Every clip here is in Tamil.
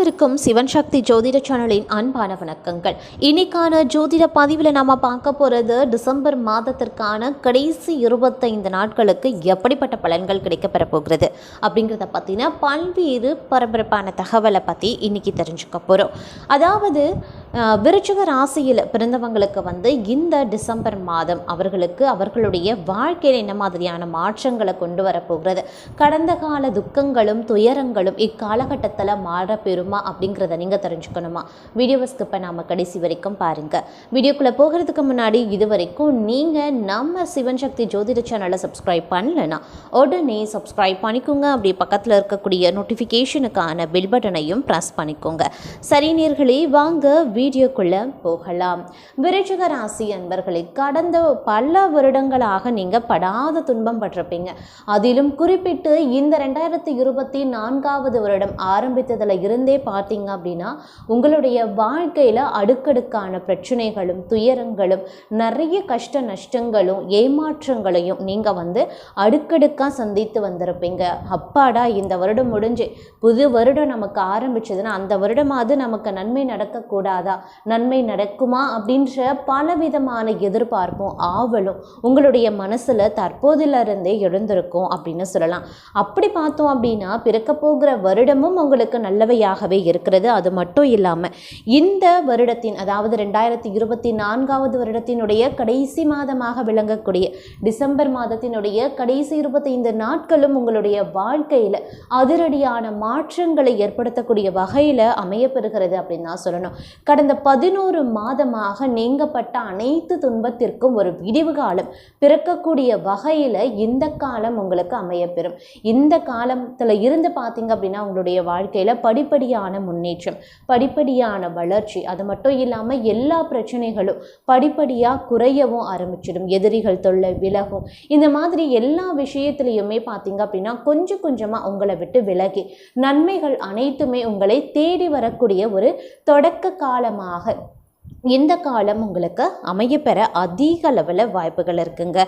அனைவருக்கும் சிவன் சக்தி ஜோதிட சேனலின் அன்பான வணக்கங்கள். இன்னைக்கான ஜோதிட பதிவில் நம்ம பார்க்க போகிறது டிசம்பர் மாதத்திற்கான கடைசி இருபத்தைந்து நாட்களுக்கு எப்படிப்பட்ட பலன்கள் கிடைக்கப்பெற போகிறது? அப்படிங்கிறத பற்றின பல்வேறு பரபரப்பான தகவலை பற்றி இன்னைக்கு தெரிஞ்சுக்க போகிறோம் அதாவது விருச்சிக ராசியில் பிறந்தவங்களுக்கு வந்து இந்த டிசம்பர் மாதம் அவர்களுக்கு அவர்களுடைய வாழ்க்கையில் என்ன மாதிரியான மாற்றங்களை கொண்டு வரப்போகிறது கடந்த கால துக்கங்களும் துயரங்களும் இக்காலகட்டத்தில் மாற பெறுமா அப்படிங்கிறத நீங்கள் தெரிஞ்சுக்கணுமா? வீடியோவை ஸ்கிப்பை நாம் கடைசி வரைக்கும் பாருங்கள் வீடியோக்குள்ளே போகிறதுக்கு முன்னாடி இது வரைக்கும் நீங்கள் நம்ம சிவன் சக்தி ஜோதிட சேனலை சப்ஸ்கிரைப் பண்ணலைன்னா உடனே சப்ஸ்கிரைப் பண்ணிக்கோங்க. அப்படி பக்கத்தில் இருக்கக்கூடிய நோட்டிஃபிகேஷனுக்கான பில் பட்டனையும் ப்ரெஸ் பண்ணிக்கோங்க. சரி நேர்களே வாங்க வீடியோக்குள்ளே போகலாம். விருச்சிக ராசி அன்பர்களே கடந்த பல வருடங்களாக நீங்கள் படாத துன்பம் பட்டிருப்பீங்க. அதிலும் குறிப்பிட்டு இந்த ரெண்டாயிரத்தி இருபத்தி நான்காவது வருடம் ஆரம்பித்ததில் இருந்தே பார்த்தீங்க அப்படின்னா உங்களுடைய வாழ்க்கையில் அடுக்கடுக்கான பிரச்சனைகளும் துயரங்களும் நிறைய கஷ்ட நஷ்டங்களும் ஏமாற்றங்களையும் நீங்கள் வந்து அடுக்கடுக்காக சந்தித்து வந்திருப்பீங்க. அப்பாடா இந்த வருடம் முடிஞ்சு புது வருடம் நமக்கு ஆரம்பிச்சதுன்னா அந்த வருடமாவது நமக்கு நன்மை நடக்கக்கூடாதா? நன்மை நடக்குமா? அப்படின்ற பலவிதமான எதிர்பார்ப்பும் ஆவலும் உங்களுடைய மனசில் தற்போதிலிருந்தே எழுந்திருக்கும் அப்படின்னு சொல்லலாம். அப்படி பார்த்தோம் அப்படின்னா பிறக்க போகிற வருடமும் உங்களுக்கு நல்லவையாகவே இருக்கிறது. அது மட்டும் இல்லாமல் இந்த வருடத்தின் அதாவது ரெண்டாயிரத்தி இருபத்தி நான்காவது வருடத்தினுடைய கடைசி மாதமாக விளங்கக்கூடிய டிசம்பர் மாதத்தினுடைய கடைசி இருபத்தைந்து நாட்களும் உங்களுடைய வாழ்க்கையில் அதிரடியான மாற்றங்களை ஏற்படுத்தக்கூடிய வகையில் அமையப்பெறுகிறது அப்படின்னு தான் சொல்லணும். கடந்த பதினோரு மாதமாக நீங்கப்பட்ட அனைத்து துன்பத்திற்கும் ஒரு விடிவு காலம் பிறக்கக்கூடிய வகையில் இந்த காலம் உங்களுக்கு அமையப்பெறும். இந்த காலத்தில் இருந்து பார்த்தீங்க அப்படின்னா உங்களுடைய வாழ்க்கையில் படிப்படியான முன்னேற்றம் படிப்படியான வளர்ச்சி அது மட்டும் இல்லாமல் எல்லா பிரச்சனைகளும் படிப்படியாக குறையவும் ஆரம்பிச்சிடும். எதிரிகள் தொல்லை விலகும் இந்த மாதிரி எல்லா விஷயத்துலையுமே பார்த்தீங்க அப்படின்னா கொஞ்சம் கொஞ்சமாக உங்களை விட்டு விலகி நன்மைகள் அனைத்துமே உங்களை தேடி வரக்கூடிய ஒரு தொடக்க காலமாக இந்த காலம் உங்களுக்கு அமையப்பெற அதிக அளவில் வாய்ப்புகள் இருக்குங்க.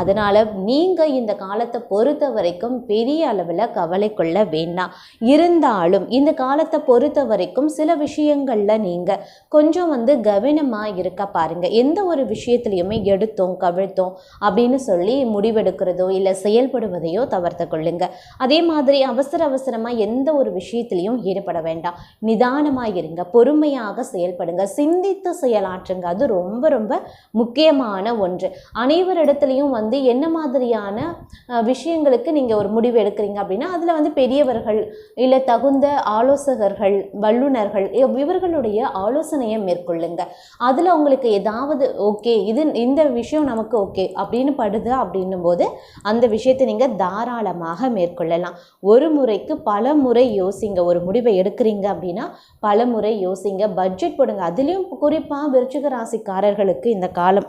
அதனால் நீங்கள் இந்த காலத்தை பொறுத்த வரைக்கும் பெரிய அளவில் கவலை கொள்ள வேண்டாம். இருந்தாலும் இந்த காலத்தை பொறுத்த வரைக்கும் சில விஷயங்களில் நீங்கள் கொஞ்சம் வந்து கவனமாக இருக்க பாருங்கள் எந்த ஒரு விஷயத்துலையுமே எடுத்தோம் கவிழ்த்தோம் அப்படின்னு சொல்லி முடிவெடுக்கிறதோ இல்லை செயல்படுவதையோ தவிர்த்து கொள்ளுங்க. அதே மாதிரி அவசர அவசரமாக எந்த ஒரு விஷயத்துலையும் ஈடுபட வேண்டாம். நிதானமாக இருங்க பொறுமையாக செயல்படுங்க. சிந்தித்து செயலாற்றுங்க அது ரொம்ப ரொம்ப முக்கியமான ஒன்று. அனைவரிடத்துலையும் வந்து என்ன மாதிரியான விஷயங்களுக்கு நீங்கள் ஒரு முடிவு எடுக்கிறீங்க அப்படின்னா அதில் வந்து பெரியவர்கள் இல்லை தகுந்த ஆலோசகர்கள் வல்லுநர்கள் இவ்- இவர்களுடைய ஆலோசனையை மேற்கொள்ளுங்க. அதில் உங்களுக்கு ஏதாவது ஓகே இது இந்த விஷயம் நமக்கு ஓகே அப்படின்னு படுது அப்படின்னும் போது அந்த விஷயத்தை நீங்கள் தாராளமாக மேற்கொள்ளலாம். ஒரு முறைக்கு பல முறை யோசிங்க. ஒரு முடிவை எடுக்கிறீங்க அப்படின்னா பல முறை யோசிங்க. பட்ஜெட் போடுங்க. அதுலேயும் குறிப்பாக விருச்சிக ராசிக்காரர்களுக்கு இந்த காலம்.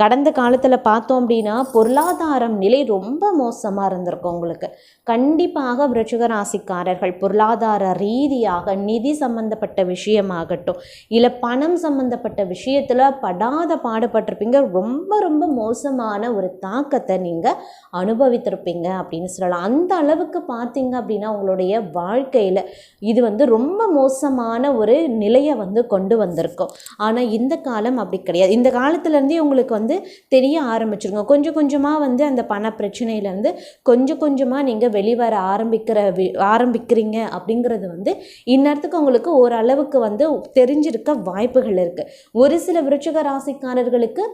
கடந்த காலத்தில் பார்த்தோம் அப்படின்னா பொருளாதாரம் நிலை ரொம்ப மோசமாக இருந்திருக்கும் உங்களுக்கு. கண்டிப்பாக விருச்சிக ராசிக்காரர்கள் பொருளாதார ரீதியாக நிதி சம்பந்தப்பட்ட விஷயமாகட்டும் இல்லை பணம் சம்பந்தப்பட்ட விஷயத்தில் படாத பாடுபட்டிருப்பீங்க. ரொம்ப ரொம்ப மோசமான ஒரு தாக்கத்தை நீங்கள் அனுபவித்திருப்பீங்க அப்படின்னு சொல்லலாம். அந்த அளவுக்கு பார்த்தீங்க அப்படின்னா உங்களுடைய வாழ்க்கையில் இது வந்து ரொம்ப மோசமான ஒரு நிலையை வந்து கொண்டு வந்திருக்கும். ஆனால் இந்த காலம் அப்படி கிடையாது. இந்த காலத்துலேருந்தே உங்களுக்கு வந்து தெரிய ஆரம்பிச்சிருங்க. கொஞ்சம் கொஞ்சமாக வந்து அந்த பண பிரச்சனையிலேருந்து கொஞ்சம் கொஞ்சமாக நீங்கள் வெளிவர ஆரம்பிக்கிற வி ஆரம்பிக்கிறீங்க அப்படிங்கிறது வந்து இந்நேரத்துக்கு உங்களுக்கு ஓரளவுக்கு வந்து தெரிஞ்சிருக்க வாய்ப்புகள் இருக்குது ஒரு சில விருட்சக ராசிக்காரர்களுக்கு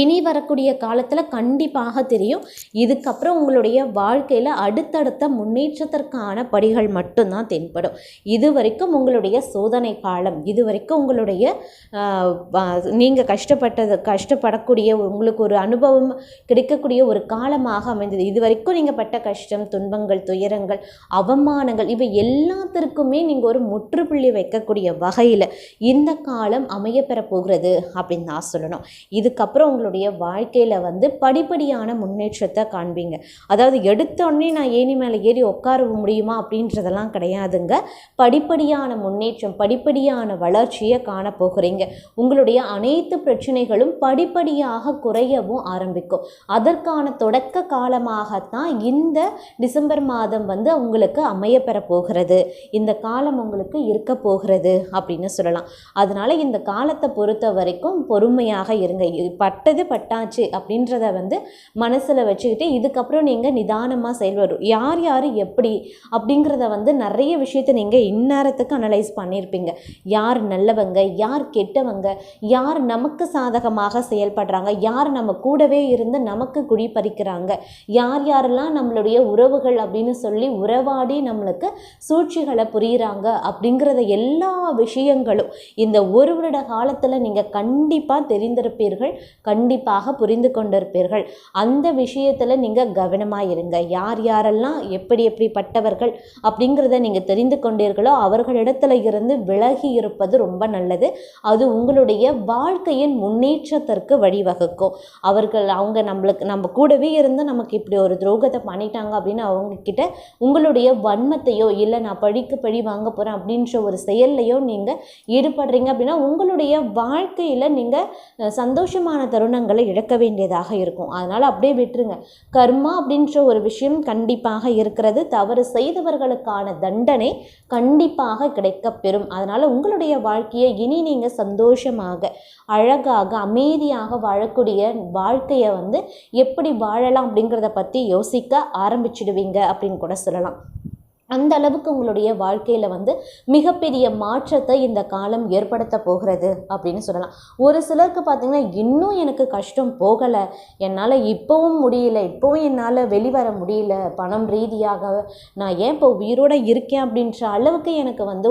இனி வரக்கூடிய காலத்தில் கண்டிப்பாக தெரியும். இதுக்கப்புறம் உங்களுடைய வாழ்க்கையில் அடுத்தடுத்த முன்னேற்றத்திற்கான படிகள் மட்டும்தான் தென்படும். இது வரைக்கும் உங்களுடைய சோதனை காலம் இது வரைக்கும் உங்களுடைய நீங்கள் கஷ்டப்பட்டது கஷ்டப்படக்கூடிய உங்களுக்கு ஒரு அனுபவம் கிடைக்கக்கூடிய ஒரு காலமாக அமைந்தது. இது வரைக்கும் நீங்கள் பட்ட கஷ்டம் துன்பங்கள் துயரங்கள் அவமானங்கள் இவை எல்லாத்திற்குமே நீங்கள் ஒரு முற்றுப்புள்ளி வைக்கக்கூடிய வகையில் இந்த காலம் அமையப்பெற போகிறது அப்படின்னு நான் சொல்லணும். இதுக்கப்புறம் உங்களுடைய வாழ்க்கையில் வந்து படிப்படியான முன்னேற்றத்தை காண்பீங்க. அதாவது எடுத்தோடனே நான் ஏணி மேலே ஏறி உட்கார முடியுமா அப்படின்றதெல்லாம் கிடையாதுங்க. படிப்படியான முன்னேற்றம் படிப்படியான வளர்ச்சியை காணப்போகிறீங்க உங்களுடைய அனைத்து பிரச்சனைகளும் படிப்படியாக குறையவும் ஆரம்பிக்கும். அதற்கான தொடக்க காலமாகத்தான் இந்த டிசம்பர் மாதம் வந்து உங்களுக்கு அமையப்பெற போகிறது. இந்த காலம் உங்களுக்கு இருக்க போகிறது அப்படின்னு சொல்லலாம். அதனால இந்த காலத்தை பொறுத்த வரைக்கும் பொறுமையாக இருங்க. பட்டது பட்டாச்சு அப்படின்றத வந்து மனசில் வச்சுக்கிட்டு இதுக்கப்புறம் நீங்கள் நிதானமாக செயல்படும் யார் யார் எப்படி அப்படிங்கிறத வந்து நிறைய விஷயத்தை நீங்கள் இந்நேரத்துக்கு அனலைஸ் பண்ணியிருப்பீங்க யார் நல்லவங்க யார் கெட்டவங்க யார் நமக்கு சாதகமாக செயல்படுறாங்க யார் நம்ம கூடவே இருந்து நமக்கு குழி பறிக்கிறாங்க யார் யாரெல்லாம் நம்மளுடைய உறவுகள் அப்படின்னு சொல்லி உறவாடி நம்மளுக்கு சூழ்ச்சிகளை புரியுறாங்க அப்படிங்கிறத எல்லா விஷயங்களும் இந்த ஒரு வருட காலத்தில் நீங்கள் கண்டிப்பாக தெரிந்திருப்பீர்கள். கண்டிப்பாக புரிந்து கொண்டிருப்பீர்கள். அந்த விஷயத்தில் நீங்கள் கவனமாக இருங்க. யார் யாரெல்லாம் எப்படி எப்படிப்பட்டவர்கள் அப்படிங்கிறத நீங்கள் தெரிந்து கொண்டீர்களோ அவர்களிடத்துல இருந்து விலகி இருப்பது ரொம்ப நல்லது. அது உங்களுடைய வாழ்க்கையின் முன்னேற்றத்திற்கு வழிவகுக்கும். அவர்கள் அவங்க நம்மளுக்கு நம்ம கூடவே இருந்து நமக்கு இப்படி ஒரு துரோகத்தை பண்ணிட்டாங்க அப்படின்னு அவங்கக்கிட்ட உங்களுடைய வன்மத்தையோ இல்லை நான் பழிக்கு பழி வாங்க போகிறேன் அப்படின்ற ஒரு செயல்லையோ நீங்கள் ஈடுபடுறீங்க அப்படின்னா உங்களுடைய வாழ்க்கையில் நீங்கள் சந்தோஷமான தருணங்களை இழக்க வேண்டியதாக இருக்கும். அதனால் அப்படியே விட்டுருங்க. கர்மா அப்படின்ற ஒரு விஷயம் கண்டிப்பாக இருக்கிறது. தவறு செய்தவர்களுக்கான தண்டனை கண்டிப்பாக கிடைக்கப்பெறும். அதனால் உங்களுடைய வாழ்க்கையை இனி நீங்கள் சந்தோஷமாக அழகாக அமைதியாக வாழக்கூடிய வாழ்க்கையை வந்து எப்படி வாழலாம் அப்படிங்கிறத பற்றி யோசிக்க ஆரம்பிச்சிடுவீங்க அப்படின்னு கூட சொல்லலாம். அந்த அளவுக்கு உங்களுடைய வாழ்க்கையில் வந்து மிகப்பெரிய மாற்றத்தை இந்த காலம் ஏற்படுத்த போகிறது அப்படின்னு சொல்லலாம். ஒரு சிலருக்கு பார்த்திங்கன்னா இன்னும் எனக்கு கஷ்டம் போகலை. என்னால் இப்போவும் முடியல. இப்போவும் என்னால் வெளிவர முடியல. பணம் ரீதியாக நான் ஏன் இப்போ உயிரோட இருக்கேன் அப்படின்ற அளவுக்கு எனக்கு வந்து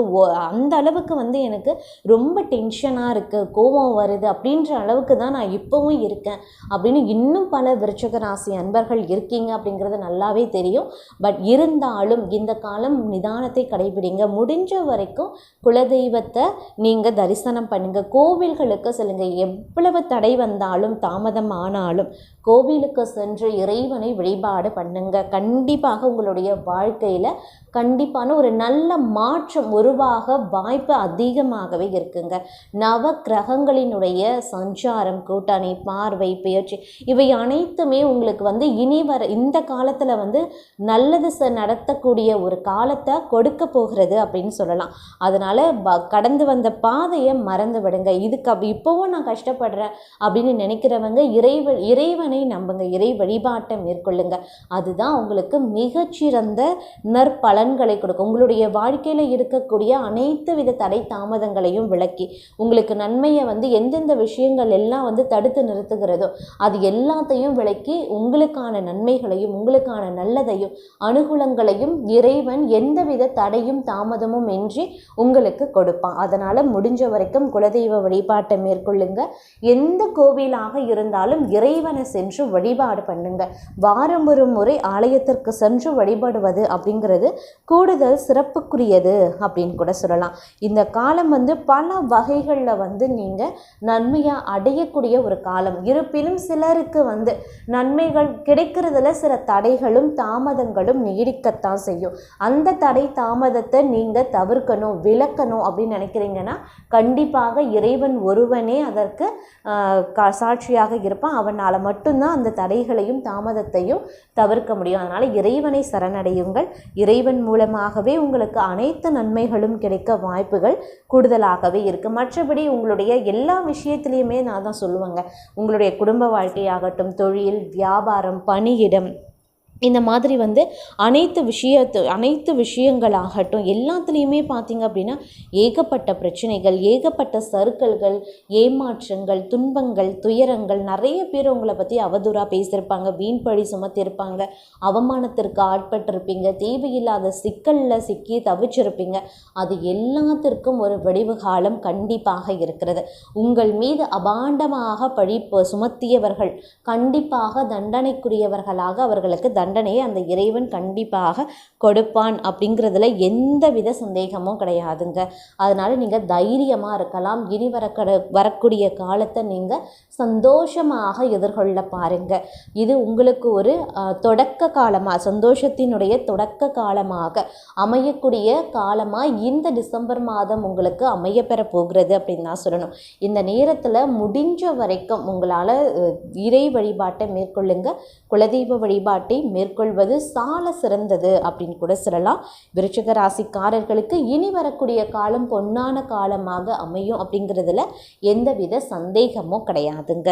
அந்த அளவுக்கு வந்து எனக்கு ரொம்ப டென்ஷனாக இருக்குது கோபம் வருது. அப்படின்ற அளவுக்கு தான் நான் இப்போவும் இருக்கேன் அப்படின்னு இன்னும் பல விருச்சக ராசி அன்பர்கள் இருக்கீங்க அப்படிங்கிறது நல்லாவே தெரியும். பட் இருந்தாலும் இந்த கா காலம் நிதானத்தை கடைபிடிங்க. முடிஞ்ச வரைக்கும் குலதெய்வத்தை நீங்கள் தரிசனம் பண்ணுங்கள் கோவில்களுக்கு செல்லுங்கள் எவ்வளவு தடை வந்தாலும் தாமதம் ஆனாலும் கோவிலுக்கு சென்று இறைவனை வழிபாடு பண்ணுங்க. கண்டிப்பாக உங்களுடைய வாழ்க்கையில் கண்டிப்பான ஒரு நல்ல மாற்றம் உருவாக வாய்ப்பு அதிகமாகவே இருக்குங்க. நவ கிரகங்களினுடைய சஞ்சாரம் கூட்டணி பார்வை பயிற்சி இவை அனைத்துமே உங்களுக்கு வந்து இனி வர இந்த காலத்தில் வந்து நல்லது ச நடத்தக்கூடிய ஒரு காலத்தை கொடுக்க போகிறது அப்படின்னு சொல்லலாம். அதனால் ப கடந்து வந்த பாதையை மறந்து விடுங்க. இதுக்கு அப்ப இப்போவும் நான் கஷ்டப்படுறேன் அப்படின்னு நினைக்கிறவங்க இறைவன் இறைவன் நம்புங்க. இறை வழிபாட்டை மேற்கொள்ளுங்க. அதுதான் உங்களுக்கு மிகச்சிறந்த நற்பலன்களை கொடுக்கும். உங்களுடைய வாழ்க்கையில் இருக்கக்கூடிய அனைத்து வித தடை தாமதங்களையும் விளக்கி உங்களுக்கு நன்மையை வந்து எந்தெந்த விஷயங்கள் எல்லாம் வந்து தடுத்து நிறுத்துகிறதோ அது எல்லாத்தையும் விளக்கி உங்களுக்கான நன்மைகளையும் உங்களுக்கான நல்லதையும் அனுகூலங்களையும் இறைவன் எந்தவித தடையும் தாமதமும் இன்றி உங்களுக்கு கொடுப்பான். அதனால் முடிஞ்ச வரைக்கும் குலதெய்வ வழிபாட்டை மேற்கொள்ளுங்க. எந்த கோவிலாக இருந்தாலும் இறைவனை சென்று வழிபாடு பண்ணுங்க. வாரம் ஒரு முறை ஆலயத்திற்கு சென்று வழிபடுவது அப்படிங்கிறது கூடுதல் சிறப்புக்குரியது அப்படின்னு கூட சொல்லலாம். இந்த காலம் வந்து பல வகைகளில் வந்து நீங்கள் நன்மையாக அடையக்கூடிய ஒரு காலம். இருப்பினும் சிலருக்கு வந்து நன்மைகள் கிடைக்கிறதுல சில தடைகளும் தாமதங்களும் நீடிக்கத்தான் செய்யும். அந்த தடை தாமதத்தை நீங்கள் தவிர்க்கணும் விளக்கணும் அப்படின்னு நினைக்கிறீங்கன்னா கண்டிப்பாக இறைவன் ஒருவனே அதற்கு கா- சாட்சியாக இருப்பான். அவனால் மட்டும்தான் அந்த தடைகளையும் தாமதத்தையும் தவிர்க்க முடியும். அதனால் இறைவனை சரணடையுங்கள். இறைவன் மூலமாகவே உங்களுக்கு அனைத்து நன்மைகளும் கிடைக்க வாய்ப்புகள் கூடுதலாகவே இருக்குது மற்றபடி உங்களுடைய எல்லா விஷயத்துலையுமே நான் தான் சொல்லுவேங்க. உங்களுடைய குடும்ப வாழ்க்கையாகட்டும் தொழில் வியாபாரம் பணியிடம் இந்த மாதிரி வந்து அனைத்து விஷயத்து அனைத்து விஷயங்களாகட்டும் எல்லாத்துலேயுமே பார்த்தீங்க அப்படின்னா ஏகப்பட்ட பிரச்சனைகள் ஏகப்பட்ட சறுக்கல்கள் ஏமாற்றங்கள் துன்பங்கள் துயரங்கள் நிறைய பேர் உங்களை பற்றி அவதூறாக பேசியிருப்பாங்க வீண் பழி சுமத்தியிருப்பாங்க அவமானத்திற்கு ஆட்பட்டிருப்பீங்க தேவையில்லாத சிக்கலில் சிக்கி தவிச்சிருப்பீங்க. அது எல்லாத்திற்கும் ஒரு வடிவு காலம் கண்டிப்பாக இருக்கிறது. உங்கள் மீது அபாண்டமாக பழி சுமத்தியவர்கள் கண்டிப்பாக தண்டனைக்குரியவர்களாக அவர்களுக்கு தண்டனை தண்டனையை அந்த இறைவன் கண்டிப்பாக கொடுப்பான் அப்படிங்கிறதுல எந்த வித சந்தேகமும் கிடையாதுங்க. அதனால் நீங்கள் தைரியமாக இருக்கலாம். இனி வரக்கட வரக்கூடிய காலத்தை நீங்கள் சந்தோஷமாக எதிர்கொள்ள பாருங்கள் இது உங்களுக்கு ஒரு தொடக்க காலமாக சந்தோஷத்தினுடைய தொடக்க காலமாக அமையக்கூடிய காலமாக இந்த டிசம்பர் மாதம் உங்களுக்கு அமையப்பெற போகிறது அப்படின்னு தான் சொல்லணும். இந்த நேரத்தில் முடிஞ்ச வரைக்கும் உங்களால் இறை வழிபாட்டை மேற்கொள்ளுங்க. குலதெய்வ வழிபாட்டை மேற்கொள்வது சால சிறந்தது அப்படின்னு கூட சொல்லலாம். விருச்சிக ராசிக்காரர்களுக்கு இனி வரக்கூடிய காலம் பொன்னான காலமாக அமையும் அப்படிங்கிறதுல எந்தவித சந்தேகமும் கிடையாதுங்க.